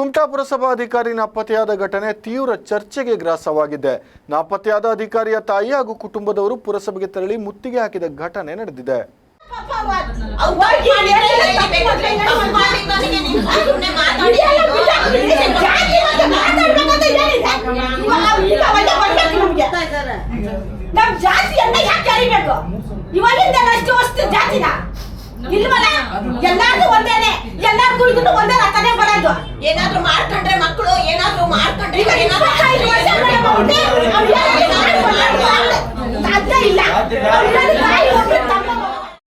ಕುಮಟಾ ಪುರಸಭಾ ಅಧಿಕಾರಿ ನಾಪತ್ತೆಯಾದ ಘಟನೆ ತೀವ್ರ ಚರ್ಚೆಗೆ ಗ್ರಾಸವಾಗಿದೆ. ನಾಪತ್ತೆಯಾದ ಅಧಿಕಾರಿಯ ತಾಯಿ ಹಾಗೂ ಕುಟುಂಬದವರು ಪುರಸಭೆಗೆ ತೆರಳಿ ಮುತ್ತಿಗೆ ಹಾಕಿದ ಘಟನೆ ನಡೆದಿದೆ. ಇಲ್ವಲ್ಲ? ಎಲ್ಲಾರ್ದು ಒಂದೇನೆ. ಎಲ್ಲಾರ್ಗೂ ಇದನ್ನು ಒಂದೇ ರಥನೇ ಬರೋದು ಏನಾದ್ರೂ ಮಾಡ್ಕೊಂಡ್ರೆ ಮಕ್ಕಳು ಏನಾದ್ರೂ ಮಾಡ್ಕೊಂಡ್ರೆ. ಇಲ್ಲ.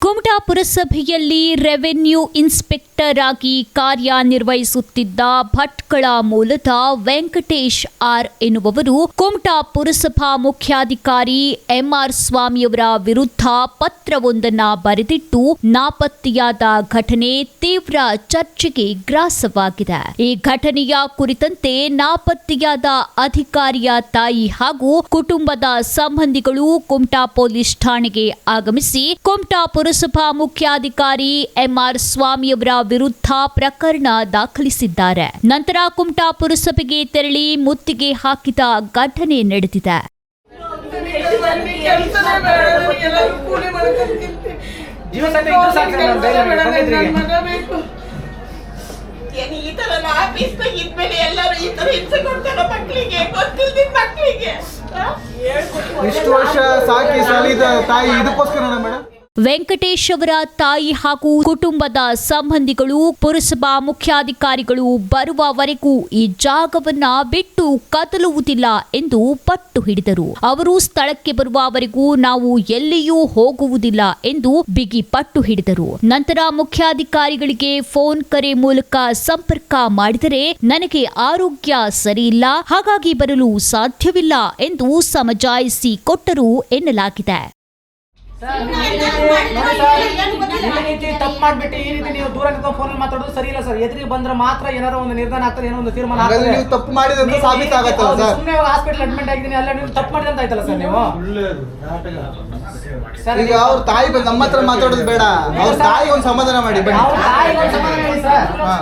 ಕುಮಟಾ ಪುರಸಭೆಯಲ್ಲಿ ರೆವೆನ್ಯೂ ಇನ್ಸ್ಪೆಕ್ಟರ್ ಆಗಿ ಕಾರ್ಯನಿರ್ವಹಿಸುತ್ತಿದ್ದ ಭಟ್ಕಳ ಮೂಲದ ವೆಂಕಟೇಶ್ ಆರ್ ಎನ್ನುವವರು ಕುಮಟಾ ಪುರಸಭಾ ಮುಖ್ಯಾಧಿಕಾರಿ ಎಂಆರ್ ಸ್ವಾಮಿಯವರ ವಿರುದ್ಧ ಪತ್ರವೊಂದನ್ನು ಬರೆದಿಟ್ಟು ನಾಪತ್ತೆಯಾದ ಘಟನೆ ತೀವ್ರ ಚರ್ಚೆಗೆ ಗ್ರಾಸವಾಗಿದೆ. ಈ ಘಟನೆಯ ಕುರಿತಂತೆ ನಾಪತ್ತೆಯಾದ ಅಧಿಕಾರಿಯ ತಾಯಿ ಹಾಗೂ ಕುಟುಂಬದ ಸಂಬಂಧಿಗಳು ಕುಮಟಾ ಪೊಲೀಸ್ ಠಾಣೆಗೆ ಆಗಮಿಸಿ ಕುಮಟಾ ಪುರಸಭಾ ಮುಖ್ಯಾಧಿಕಾರಿ ಎಂಆರ್ ಸ್ವಾಮಿಯವರ ವಿರುದ್ಧ ಪ್ರಕರಣ ದಾಖಲಿಸಿದ್ದಾರೆ. ನಂತರ ಕುಮಟಾ ಪುರಸಭೆಗೆ ತೆರಳಿ ಮುತ್ತಿಗೆ ಹಾಕಿದ ಘಟನೆ ನಡೆದಿದೆ. ಈ ತರ ಆಫೀಸ್ ಇದ್ಮೇಲೆ ಎಲ್ಲರೂ ಈ ತರ ಹಿಂಸೆ ಕೊಡ್ತಾರ ಮಕ್ಕಳಿಗೆ ಗೊತ್ತಿಲ್ದಿದ್ ಮಕ್ಕಳಿಗೆ ಇಷ್ಟು ವರ್ಷ ಸಾಕಿ ಸಲಿದ ತಾಯಿ ಇದಕ್ಕೋಸ್ಕರ ಮೇಡಮ್ ವೆಂಕಟೇಶ್ ಅವರ ತಾಯಿ ಹಾಗೂ ಕುಟುಂಬದ ಸಂಬಂಧಿಗಳು, ಪುರಸಭಾ ಮುಖ್ಯಾಧಿಕಾರಿಗಳು ಬರುವವರೆಗೂ ಈ ಜಾಗವನ್ನ ಬಿಟ್ಟು ಕದಲುವುದಿಲ್ಲ ಎಂದು ಪಟ್ಟು ಹಿಡಿದರು. ಅವರು ಸ್ಥಳಕ್ಕೆ ಬರುವವರೆಗೂ ನಾವು ಎಲ್ಲಿಯೂ ಹೋಗುವುದಿಲ್ಲ ಎಂದು ಬಿಗಿ ಪಟ್ಟು ಹಿಡಿದರು. ನಂತರ ಮುಖ್ಯಾಧಿಕಾರಿಗಳಿಗೆ ಫೋನ್ ಕರೆ ಮೂಲಕ ಸಂಪರ್ಕ ಮಾಡಿದರೆ ನನಗೆ ಆರೋಗ್ಯ ಸರಿಯಿಲ್ಲ, ಹಾಗಾಗಿ ಬರಲು ಸಾಧ್ಯವಿಲ್ಲ ಎಂದು ಸಮಜಾಯಿಸಿ ಕೊಟ್ಟರು ಎನ್ನಲಾಗಿದೆ. ರೀತಿ ತಪ್ಪು ಮಾಡ್ಬಿಟ್ಟು ಈ ರೀತಿ ನೀವು ದೂರ ನಿಂತ್ಕೊಂಡು ಫೋನ್ ಮಾತಾಡೋದು ಸರಿ ಇಲ್ಲ ಸರ್. ಎದುರಿಗೆ ಬಂದ್ರೆ ಮಾತ್ರ ಏನಾರ ಒಂದು ನಿರ್ಧಾರ ಆಗ್ತದೆ ಏನೋ ಒಂದು ತೀರ್ಮಾನ ಹಾಗಾದ್ರೆ ಆಗ್ತದೆ. ನೀವು ತಪ್ಪು ಮಾಡಿದ್ರೆ ಅಂತ ಸಾಬೀತಾಗತ್ತಲ್ಲ ಸರ್? ಸುಮ್ಮನೆ ಹಾಸ್ಪಿಟಲ್ ಅಡ್ಮಿಟ್ ಆಗಿದ್ದೀನಿ ಅಲ್ಲ ನೀವು ತಪ್ಪು ಮಾಡಿದ್ರೆ ಅಂತ ಆಯ್ತಲ್ಲ ಸರ್ ನೀವು? ಸರ್ ಈಗ ಅವ್ರ ತಾಯಿ ಬಂದು ನಮ್ಮ ಹತ್ರ ಮಾತಾಡೋದು ಬೇಡ. ಅವ್ರ ತಾಯಿ ಒಂದು ಸಮಾಧಾನ ಮಾಡಿ ಬನ್ನಿ. ಅವ್ರ ತಾಯಿಗೆ ಒಂದು ಸಮಾಧಾನ ಹೇಳಿ ಸರ್. ಹಾ.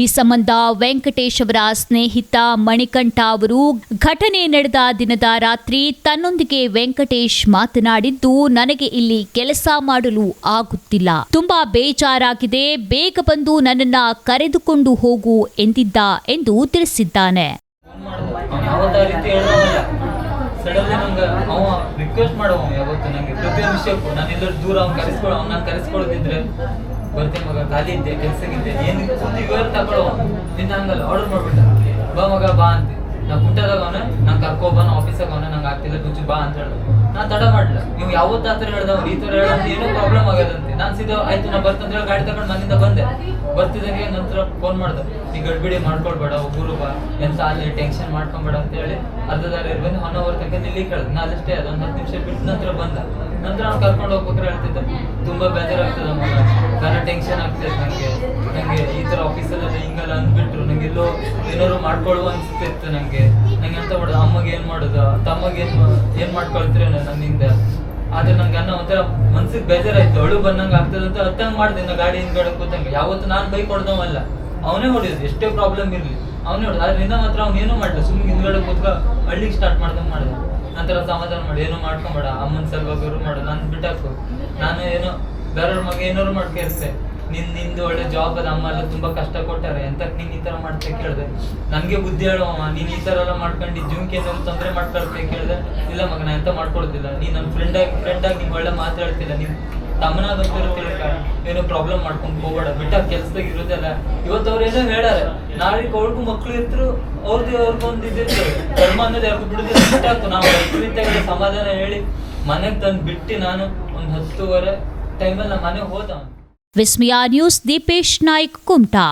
ಈ ಸಂಬಂಧ ವೆಂಕಟೇಶ್ ಅವರ ಸ್ನೇಹಿತ ಮಣಿಕಂಠ ಅವರು ಘಟನೆ ನಡೆದ ದಿನದ ರಾತ್ರಿ ತನ್ನೊಂದಿಗೆ ವೆಂಕಟೇಶ್ ಮಾತನಾಡಿದ್ದು, ನನಗೆ ಇಲ್ಲಿ ಕೆಲಸ ಮಾಡಲು ಆಗುತ್ತಿಲ್ಲ. ತುಂಬಾ ಬೇಜಾರಾಗಿದೆ. ಬೇಗ ಬಂದು ನನ್ನನ್ನ ಕರೆದುಕೊಂಡು ಹೋಗು ಎಂದಿದ್ದ ಎಂದು ತಿಳಿಸಿದ್ದಾನೆ. ರಿಕ್ವೆಸ್ಟ್ ಮಾಡುವ ಯಾವತ್ತು ನನಗೆ ಪ್ರತಿಯೊಂದು ವಿಷಯಕ್ಕೂ ನಾನು ಎಲ್ಲರೂ ದೂರ ಅವ್ನು ಕರೆಸ್ಕೊಳ ಅವ್ನು ನಾನು ಕರೆಸ್ಕೊಳ್ಳೋದಿದ್ರೆ ಬರ್ತೀನಿ ಮಗ ಖಾಲಿ ಇದ್ದೆ ಕೆಲ್ಸಕ್ಕಿದ್ದೆ ಏನು ಒಂದು ಇವೆಲ್ಲ ತಗೊಳ್ಳೋ ನಿನ್ನ ಹಂಗಲ್ಲ ಆರ್ಡರ್ ಮಾಡ್ಬಿಟ್ಟ. ಬಾ ಮಗ, ಬಾ ಅಂತ. ನಾ ಕುಂಟದಾಗ ಅವನ, ನಂಗೆ ಕರ್ಕೊ ಬಾ ಆಫೀಸಾಗ ಅವನ ನಂಗೆ ಆಗ್ತಿಲ್ಲ ಗುಜ್ಜು ಬಾ ಅಂತ ಹೇಳ್ದ ನಾ ತಡ ಮಾಡ್ಲ ನೀವು ಯಾವತ್ತ ಆತರ ಈ ಥರ ಹೇಳೋದು ಏನೋ ಪ್ರಾಬ್ಲಮ್ ಆಗದಂತೆ. ನಾನು ಸೀದಾ, ಆಯ್ತು, ನಾ ಬರ್ತಂತ ಹೇಳಿ ಗಾಡಿ ತಗೊಂಡು ಮನೆಯಿಂದ ಬಂದೆ. ಬರ್ತಿದ್ದಂಗೆ ನಂತರ ಫೋನ್ ಮಾಡ್ದೆ. ಈ ಗಡ್ಬಿಡಿ, ಮಾಡ್ಕೊಳ್ಬೇಡ ಒಬ್ಬರು ಬಾ. ಎಂತ ಅಲ್ಲಿ ಟೆನ್ಷನ್ ಮಾಡ್ಕೊಂಬೇಡ ಅಂತ ಹೇಳಿ ಅರ್ಧ ದಾರಿ ಬಂದು ಒನ್ ಅವರ್ ತನಕ ನಿಲ್ಲಿ ಕೇಳ್ದೆ. ನಾ ಅಷ್ಟೇ ಅದೊಂದು ಹತ್ತು ನಿಮಿಷ ಬಿಟ್ಟು ನಂತರ ಬಂದ. ನಂತರ ಅವ್ನು ಕರ್ಕೊಂಡು ಹೋಗ್ಬೇಕಾದ್ರೆ ಹೇಳ್ತಿದ್ದೆ. ತುಂಬಾ ಬೇಜಾರಾಗ್ತದೆ ಮಗ. ನನ್ನ ಟೆನ್ಷನ್ ಆಗ್ತದೆ ನನಗೆ ನಂಗೆ ಈ ಥರ ಆಫೀಸಲ್ಲೆಲ್ಲ ಹಿಂಗಲ್ಲ ಅಂದ್ಬಿಟ್ರು. ನಂಗೆ ಎಲ್ಲೋ ಏನಾದ್ರು ಮಾಡ್ಕೊಳ್ಳುವ ಅನ್ಸುತ್ತೆ ನನಗೆ ನಂಗೆ ಎಂತ ಮಾಡೋದು? ಅಮ್ಮಗೆ ಏನು ಮಾಡೋದು? ತಮ್ಮಗೆ ಏನು ಏನು ಮಾಡ್ಕೊಳ್ತೀರೇನೋ? ನನ್ನಿಂದ. ಆದ್ರೆ ನಂಗೆ ಅನ್ನ ಒಂಥರ ಮನ್ಸಿಗೆ ಬೇಜಾರಾಯ್ತು. ಅಳು ಬಂದಂಗ ಆಗ್ತದಂತ ಅಂತ ಮಾಡಿದೆ ನಾ ಗಾಡಿ ಹಿಂದ್ಗಡೆ ಕೂತಂಗ. ಯಾವತ್ತು ನಾನು ಬೈಕ್ ಹೊಡೆದವಲ್ಲ ಅವನೇ ಹೊಡೆಯೋದು. ಎಷ್ಟೇ ಪ್ರಾಬ್ಲಮ್ ಇರಲಿ. ಅವನೇ ಹೊಡೆದ. ನಿನ್ನ ಮಾತ್ರ ಅವ್ನು ಏನೂ ಮಾಡಲ್ಲ ಸುಮ್ಮನೆ ಹಿಂದ್ಗಡೆ ಕೂತ್ಕ ಹಳ್ಳಿಗೆ ಸ್ಟಾರ್ಟ್ ಮಾಡ್ದಂಗೆ ಮಾಡಿದ. ನಂತರ ಸಮಾಧಾನ ಮಾಡಿ. ಏನೋ ಮಾಡ್ಕೊಂಬೇಡ. ಅಮ್ಮನ ಸಲುವಾಗಿ ಮಾಡು ನಾನು ಬಿಟ್ಟಾಕು. ನಾನು ಏನೋ ಬೇರೆಯವ್ರ ಮಗ ಏನಾದ್ರು ಮಾಡ್ಕೇರ್ತೆ ನಿನ್ ನಿಂದು ಒಳ್ಳೆ ಜಾಬ್ ಅದ ಅಮ್ಮ ಎಲ್ಲ ತುಂಬಾ ಕಷ್ಟ ಕೊಟ್ಟಾರೆ ಎಂತ ನೀನ್ ಈ ತರ ಮಾಡ್ತೆ ಕೇಳ್ದೆ. ನನ್ಗೆ ಬುದ್ಧಿ ಹೇಳುವ ನೀನ್ ಈ ತರ ಎಲ್ಲ ಮಾಡ್ಕೊಂಡು ಜೀವಕ್ಕೆ ಏನಾದ್ರು ತೊಂದರೆ ಮಾಡ್ಕೊಳ್ತೆ ಕೇಳ್ದೆ. ಇಲ್ಲ ಮಗ ನಾ ಎಂತ ಮಾಡ್ಕೊಳ್ತಿಲ್ಲ ನೀನ್ ನನ್ನ ಫ್ರೆಂಡ್ ಆಗಿ ಫ್ರೆಂಡ್ ಆಗಿ ನಿಂಗೆ ಒಳ್ಳೆ ಮಾತಾಡ್ತಿಲ್ಲ ನೀನ್ ತಮ್ಮನಾಗ ಏನೋ ಪ್ರಾಬ್ಲಮ್ ಮಾಡ್ಕೊಂಡು ಹೋಗ್ಬೇಡ. ಬಿಟ್ಟ ಕೆಲ್ಸದಾಗ ಇರೋದಲ್ಲ ಇವತ್ತು ಅವ್ರು ಏನೋ ಹೇಳಾರೆ ನಾಳೆ ಅವ್ರಿಗೂ ಮಕ್ಳು ಇದ್ರು ಅವ್ರದ್ದು ಅವ್ರಿಗೊಂದು ಇದಿರ್ತದೆ ಧರ್ಮ ಅನ್ನೋದು ಯಾರಿಗೂ ಬಿಡುದಿಲ್ಲ. ಬಿಟ್ಟಾಕು. ನಾವು ರೈತರಿಂದ ಸಮಾಧಾನ ಹೇಳಿ ಮನೆಗೆ ತಂದು ಬಿಟ್ಟು ನಾನು ಒಂದು ಹತ್ತುವರೆ ಟೈಮಲ್ಲಿ ನಮ್ಮ ಮನೆಗೆ ಹೋದ. ವಿಸ್ಮಯ ನ್ಯೂಸ್ ದೀಪೇಶ್ ನಾಯ್ಕ್ ಕುಮಟಾ.